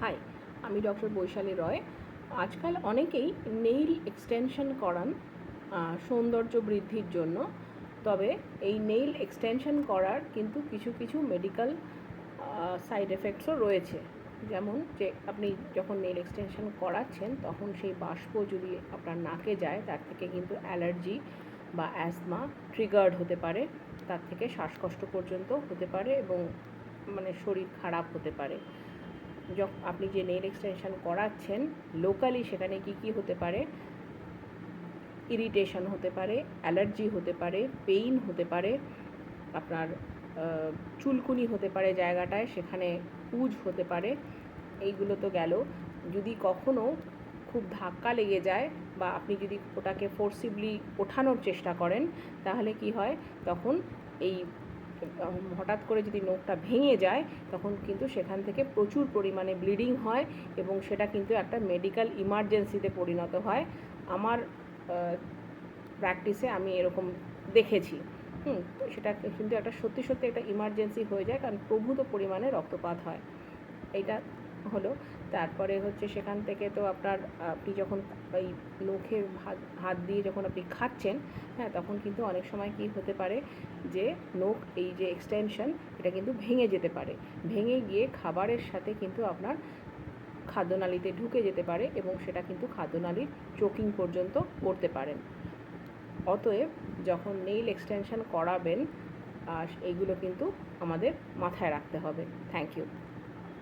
High আমি doctor Vaishali রয়। আজকাল অনেকেই নেইল এক্সটেনশন করান সৌন্দর্য বৃদ্ধির জন্য। তবে এই নেইল এক্সটেনশন করার কিন্তু কিছু কিছু মেডিকেল সাইড এফেক্টসও রয়েছে। যেমন যে আপনি যখন নেইল এক্সটেনশন করাচ্ছেন, তখন সেই বাষ্প যদি আপনার নাকে যায়, তার থেকে কিন্তু অ্যালার্জি বা অ্যাজমা ট্রিগার্ড হতে পারে। তার থেকে শ্বাসকষ্ট পর্যন্ত হতে পারে এবং মানে শরীর খারাপ হতে পারে। যখন আপনি যে নেইল এক্সটেনশন করাচ্ছেন লোকালি সেখানে কি কি হতে পারে? ইরিটেশন হতে পারে অ্যালার্জি হতে পারে পেইন হতে পারে, আপনার চুলকুনি হতে পারে জায়গাটায়, সেখানে পুজ হতে পারে, এইগুলো তো গেল। যদি কখনো খুব ধাক্কা লেগে যায় বা আপনি যদি ওটাকে ফোর্সিবলি ওঠানোর চেষ্টা করেন, তাহলে কি হয়? তখন এই হঠাৎ করে যদি নোখটা ভেঙে যায়, তখন কিন্তু সেখান থেকে প্রচুর পরিমাণে ব্লিডিং হয় এবং সেটা কিন্তু একটা মেডিকেল ইমার্জেন্সিতে পরিণত হয়। আমার প্র্যাকটিসে আমি এরকম দেখেছি। হুম সেটা কিন্তু একটা সত্যি সত্যি একটা ইমার্জেন্সি হয়ে যায় কারণ প্রভূত পরিমাণে রক্তপাত হয়। এইটা হলো। তারপরে হচ্ছে সেখান থেকে তো আপনার আপনি যখন এই নখের হাত হাত দিয়ে যখন আপনি খাচ্ছেন হ্যাঁ তখন কিন্তু অনেক সময় কি হতে পারে যে নখ এই যে এক্সটেনশন এটা কিন্তু ভেঙে যেতে পারে। ভেঙে গিয়ে খাবারের সাথে কিন্তু আপনার খাদ্যনালীতে ঢুকে যেতে পারে এবং সেটা কিন্তু খাদ্যনালীর চোকিং পর্যন্ত করতে পারেন। অতএব যখন নেইল এক্সটেনশন করাবেন আহ, এইগুলো কিন্তু আমাদের মাথায় রাখতে হবে। Thank you